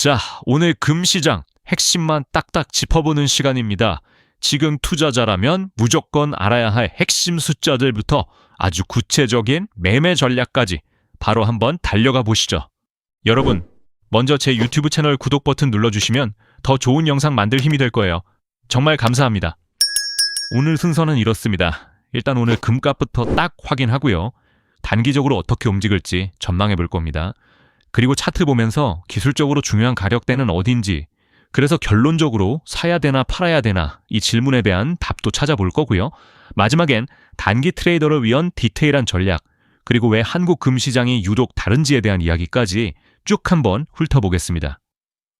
자, 오늘 금시장 핵심만 딱딱 짚어보는 시간입니다. 지금 투자자라면 무조건 알아야 할 핵심 숫자들부터 아주 구체적인 매매 전략까지 바로 한번 달려가 보시죠. 여러분, 먼저 제 유튜브 채널 구독 버튼 눌러주시면 더 좋은 영상 만들 힘이 될 거예요. 정말 감사합니다. 오늘 순서는 이렇습니다. 일단 오늘 금값부터 딱 확인하고요. 단기적으로 어떻게 움직일지 전망해 볼 겁니다. 그리고 차트 보면서 기술적으로 중요한 가격대는 어딘지, 그래서 결론적으로 사야 되나 팔아야 되나 이 질문에 대한 답도 찾아볼 거고요. 마지막엔 단기 트레이더를 위한 디테일한 전략, 그리고 왜 한국 금시장이 유독 다른지에 대한 이야기까지 쭉 한번 훑어보겠습니다.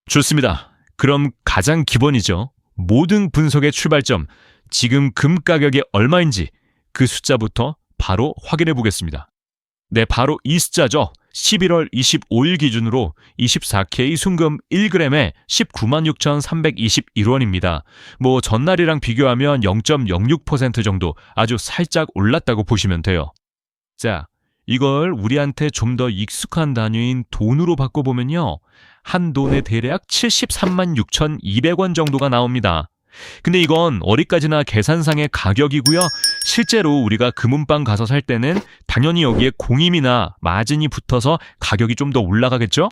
좋습니다. 그럼 가장 기본이죠. 모든 분석의 출발점, 지금 금 가격이 얼마인지 그 숫자부터 바로 확인해 보겠습니다. 네, 바로 이 숫자죠. 11월 25일 기준으로 24K 순금 1g에 196,321원입니다. 뭐 전날이랑 비교하면 0.06% 정도 아주 살짝 올랐다고 보시면 돼요. 자, 이걸 우리한테 좀 더 익숙한 단위인 돈으로 바꿔보면요. 한 돈에 대략 73만 6,200원 정도가 나옵니다. 근데 이건 어디까지나 계산상의 가격이고요. 실제로 우리가 금은방 가서 살 때는 당연히 여기에 공임이나 마진이 붙어서 가격이 좀 더 올라가겠죠?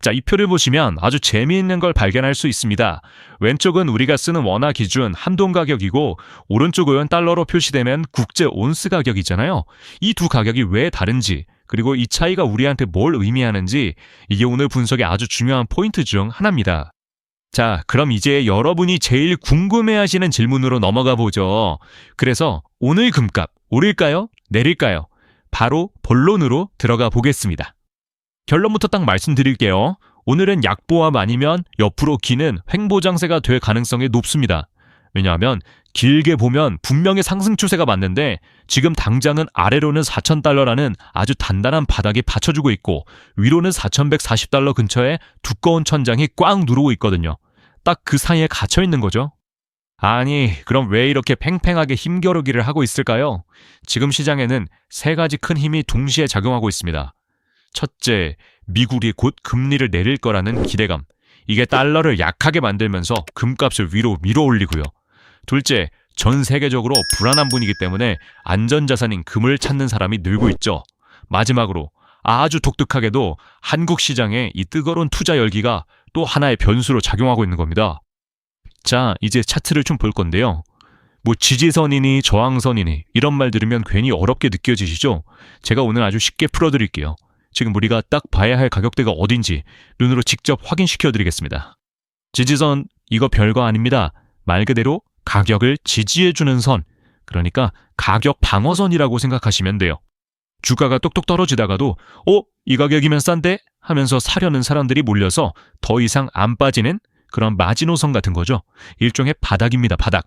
자, 이 표를 보시면 아주 재미있는 걸 발견할 수 있습니다. 왼쪽은 우리가 쓰는 원화 기준 한돈 가격이고 오른쪽은 달러로 표시되면 국제 온스 가격이잖아요. 이 두 가격이 왜 다른지 그리고 이 차이가 우리한테 뭘 의미하는지 이게 오늘 분석의 아주 중요한 포인트 중 하나입니다. 자, 그럼 이제 여러분이 제일 궁금해 하시는 질문으로 넘어가 보죠. 그래서 오늘 금값 오를까요? 내릴까요? 바로 본론으로 들어가 보겠습니다. 결론부터 딱 말씀드릴게요. 오늘은 약보합 아니면 옆으로 기는 횡보장세가 될 가능성이 높습니다. 왜냐하면 길게 보면 분명히 상승 추세가 맞는데 지금 당장은 아래로는 4,000달러라는 아주 단단한 바닥이 받쳐주고 있고 위로는 4,140달러 근처에 두꺼운 천장이 꽉 누르고 있거든요. 딱 그 사이에 갇혀 있는 거죠. 아니, 그럼 왜 이렇게 팽팽하게 힘겨루기를 하고 있을까요? 지금 시장에는 세 가지 큰 힘이 동시에 작용하고 있습니다. 첫째, 미국이 곧 금리를 내릴 거라는 기대감. 이게 달러를 약하게 만들면서 금값을 위로 밀어 올리고요. 둘째, 전 세계적으로 불안한 분위기 때문에 안전자산인 금을 찾는 사람이 늘고 있죠. 마지막으로 아주 독특하게도 한국 시장의 이 뜨거운 투자 열기가 또 하나의 변수로 작용하고 있는 겁니다. 자, 이제 차트를 좀 볼 건데요. 뭐 지지선이니 저항선이니 이런 말 들으면 괜히 어렵게 느껴지시죠? 제가 오늘 아주 쉽게 풀어드릴게요. 지금 우리가 딱 봐야 할 가격대가 어딘지 눈으로 직접 확인시켜 드리겠습니다. 지지선 이거 별거 아닙니다. 말 그대로 가격을 지지해주는 선, 그러니까 가격 방어선이라고 생각하시면 돼요. 주가가 똑똑 떨어지다가도 어? 이 가격이면 싼데? 하면서 사려는 사람들이 몰려서 더 이상 안 빠지는 그런 마지노선 같은 거죠. 일종의 바닥입니다, 바닥.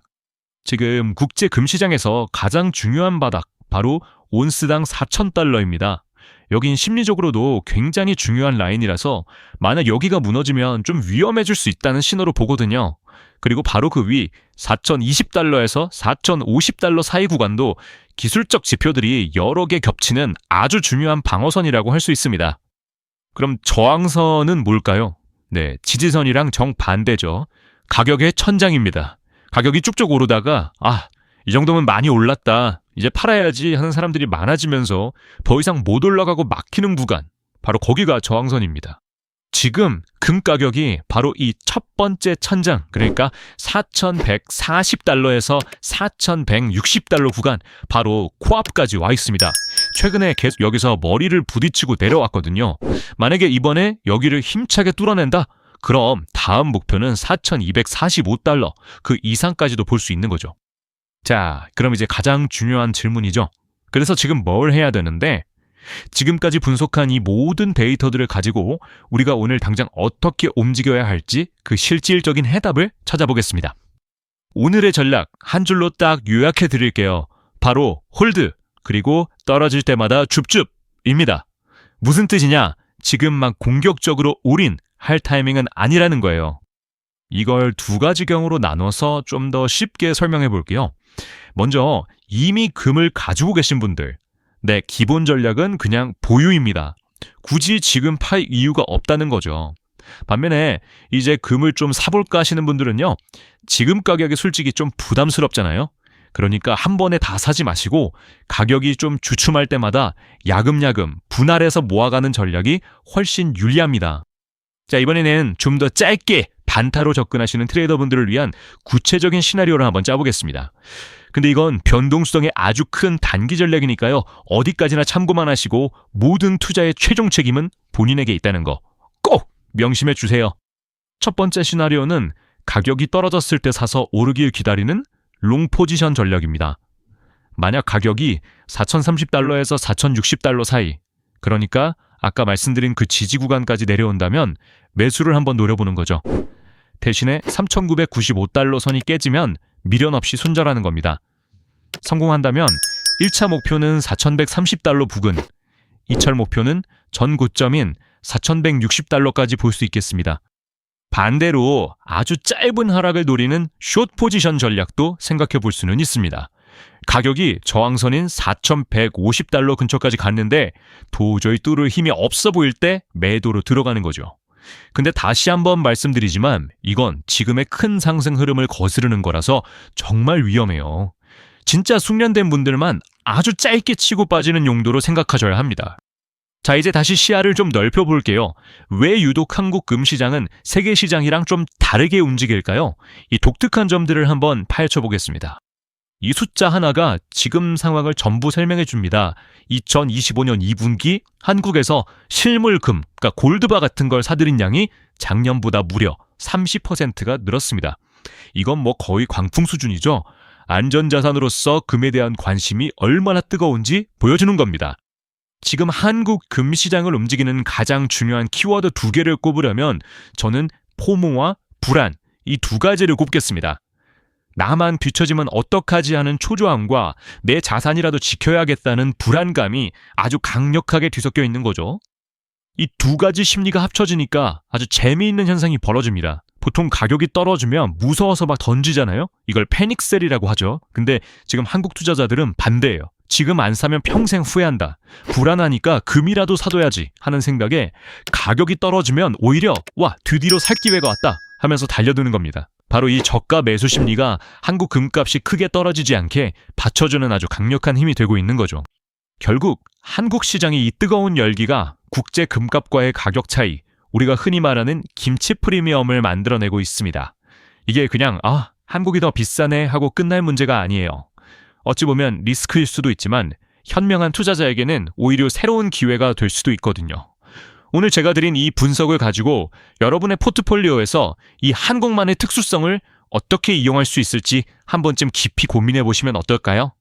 지금 국제 금시장에서 가장 중요한 바닥, 바로 온스당 4,000달러입니다. 여긴 심리적으로도 굉장히 중요한 라인이라서 만약 여기가 무너지면 좀 위험해질 수 있다는 신호로 보거든요. 그리고 바로 그 위 4,020달러에서 4,050달러 사이 구간도 기술적 지표들이 여러 개 겹치는 아주 중요한 방어선이라고 할 수 있습니다. 그럼 저항선은 뭘까요? 네, 지지선이랑 정반대죠. 가격의 천장입니다. 가격이 쭉쭉 오르다가 아, 이 정도면 많이 올랐다. 이제 팔아야지 하는 사람들이 많아지면서 더 이상 못 올라가고 막히는 구간. 바로 거기가 저항선입니다. 지금 금 가격이 바로 이 첫 번째 천장, 그러니까 4,140달러에서 4,160달러 구간, 바로 코앞까지 와 있습니다. 최근에 계속 여기서 머리를 부딪히고 내려왔거든요. 만약에 이번에 여기를 힘차게 뚫어낸다? 그럼 다음 목표는 4,245달러, 그 이상까지도 볼 수 있는 거죠. 자, 그럼 이제 가장 중요한 질문이죠. 그래서 지금 뭘 해야 되는데, 지금까지 분석한 이 모든 데이터들을 가지고 우리가 오늘 당장 어떻게 움직여야 할지 그 실질적인 해답을 찾아보겠습니다. 오늘의 전략 한 줄로 딱 요약해 드릴게요. 바로 홀드, 그리고 떨어질 때마다 줍줍입니다. 무슨 뜻이냐? 지금 막 공격적으로 올인 할 타이밍은 아니라는 거예요. 이걸 두 가지 경우로 나눠서 좀 더 쉽게 설명해 볼게요. 먼저 이미 금을 가지고 계신 분들, 네, 기본 전략은 그냥 보유입니다. 굳이 지금 팔 이유가 없다는 거죠. 반면에 이제 금을 좀 사볼까 하시는 분들은요. 지금 가격이 솔직히 좀 부담스럽잖아요. 그러니까 한 번에 다 사지 마시고 가격이 좀 주춤할 때마다 야금야금 분할해서 모아가는 전략이 훨씬 유리합니다. 자, 이번에는 좀 더 짧게 단타로 접근하시는 트레이더분들을 위한 구체적인 시나리오를 한번 짜보겠습니다. 근데 이건 변동수성의 아주 큰 단기 전략이니까요. 어디까지나 참고만 하시고 모든 투자의 최종 책임은 본인에게 있다는 거 꼭 명심해 주세요. 첫 번째 시나리오는 가격이 떨어졌을 때 사서 오르길 기다리는 롱 포지션 전략입니다. 만약 가격이 4,030달러에서 4,060달러 사이, 그러니까 아까 말씀드린 그 지지 구간까지 내려온다면 매수를 한번 노려보는 거죠. 대신에 3,995달러 선이 깨지면 미련 없이 손절하는 겁니다. 성공한다면 1차 목표는 4,130달러 부근, 2차 목표는 전 고점인 4,160달러까지 볼 수 있겠습니다. 반대로 아주 짧은 하락을 노리는 숏 포지션 전략도 생각해 볼 수는 있습니다. 가격이 저항선인 4,150달러 근처까지 갔는데 도저히 뚫을 힘이 없어 보일 때 매도로 들어가는 거죠. 근데 다시 한번 말씀드리지만 이건 지금의 큰 상승 흐름을 거스르는 거라서 정말 위험해요. 진짜 숙련된 분들만 아주 짧게 치고 빠지는 용도로 생각하셔야 합니다. 자, 이제 다시 시야를 좀 넓혀 볼게요. 왜 유독 한국 금시장은 세계 시장이랑 좀 다르게 움직일까요? 이 독특한 점들을 한번 파헤쳐 보겠습니다. 이 숫자 하나가 지금 상황을 전부 설명해 줍니다. 2025년 2분기 한국에서 실물금, 그러니까 골드바 같은 걸 사들인 양이 작년보다 무려 30%가 늘었습니다. 이건 뭐 거의 광풍 수준이죠. 안전자산으로서 금에 대한 관심이 얼마나 뜨거운지 보여주는 겁니다. 지금 한국 금시장을 움직이는 가장 중요한 키워드 두 개를 꼽으려면 저는 포모와 불안 이 두 가지를 꼽겠습니다. 나만 뒤처지면 어떡하지 하는 초조함과 내 자산이라도 지켜야겠다는 불안감이 아주 강력하게 뒤섞여 있는 거죠. 이 두 가지 심리가 합쳐지니까 아주 재미있는 현상이 벌어집니다. 보통 가격이 떨어지면 무서워서 막 던지잖아요? 이걸 패닉셀이라고 하죠. 근데 지금 한국 투자자들은 반대예요. 지금 안 사면 평생 후회한다. 불안하니까 금이라도 사둬야지 하는 생각에 가격이 떨어지면 오히려 와, 드디어 살 기회가 왔다 하면서 달려드는 겁니다. 바로 이 저가 매수 심리가 한국 금값이 크게 떨어지지 않게 받쳐주는 아주 강력한 힘이 되고 있는 거죠. 결국 한국 시장의 이 뜨거운 열기가 국제 금값과의 가격 차이, 우리가 흔히 말하는 김치 프리미엄을 만들어내고 있습니다. 이게 그냥 아, 한국이 더 비싸네 하고 끝날 문제가 아니에요. 어찌 보면 리스크일 수도 있지만 현명한 투자자에게는 오히려 새로운 기회가 될 수도 있거든요. 오늘 제가 드린 이 분석을 가지고 여러분의 포트폴리오에서 이 한국만의 특수성을 어떻게 이용할 수 있을지 한 번쯤 깊이 고민해 보시면 어떨까요?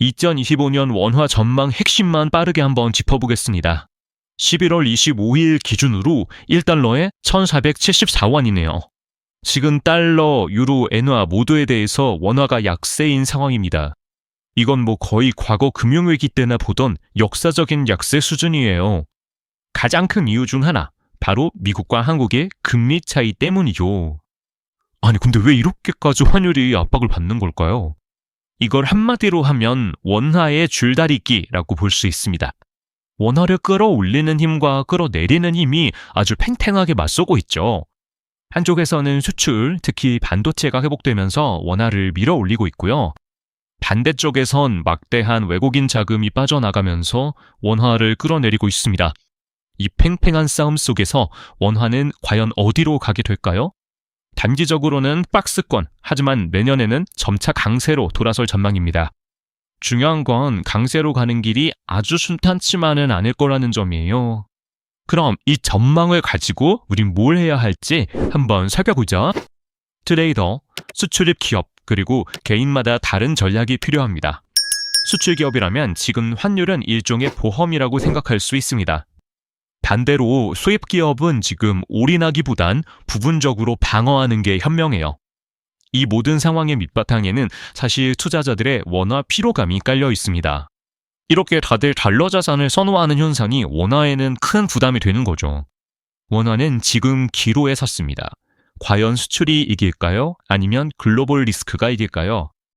2025년 원화 전망 핵심만 빠르게 한번 짚어보겠습니다. 11월 25일 기준으로 1달러에 1,474원이네요. 지금 달러, 유로, 엔화 모두에 대해서 원화가 약세인 상황입니다. 이건 뭐 거의 과거 금융위기 때나 보던 역사적인 약세 수준이에요. 가장 큰 이유 중 하나, 바로 미국과 한국의 금리 차이 때문이죠. 아니, 근데 왜 이렇게까지 환율이 압박을 받는 걸까요? 이걸 한마디로 하면 원화의 줄다리기라고 볼 수 있습니다. 원화를 끌어올리는 힘과 끌어내리는 힘이 아주 팽팽하게 맞서고 있죠. 한쪽에서는 수출, 특히 반도체가 회복되면서 원화를 밀어 올리고 있고요. 반대쪽에선 막대한 외국인 자금이 빠져나가면서 원화를 끌어내리고 있습니다. 이 팽팽한 싸움 속에서 원화는 과연 어디로 가게 될까요? 단기적으로는 박스권, 하지만 내년에는 점차 강세로 돌아설 전망입니다. 중요한 건 강세로 가는 길이 아주 순탄치만은 않을 거라는 점이에요. 그럼 이 전망을 가지고 우린 뭘 해야 할지 한번 살펴보자. 트레이더, 수출입 기업, 그리고 개인마다 다른 전략이 필요합니다. 수출 기업이라면 지금 환율은 일종의 보험이라고 생각할 수 있습니다. 반대로 수입 기업은 지금 올인하기보단 부분적으로 방어하는 게 현명해요. 이 모든 상황의 밑바탕에는 사실 투자자들의 원화 피로감이 깔려 있습니다. 이렇게 다들 달러 자산을 선호하는 현상이 원화에는 큰 부담이 되는 거죠. 원화는 지금 기로에 섰습니다. 과연 수출이 이길까요? 아니면 글로벌 리스크가 이길까요?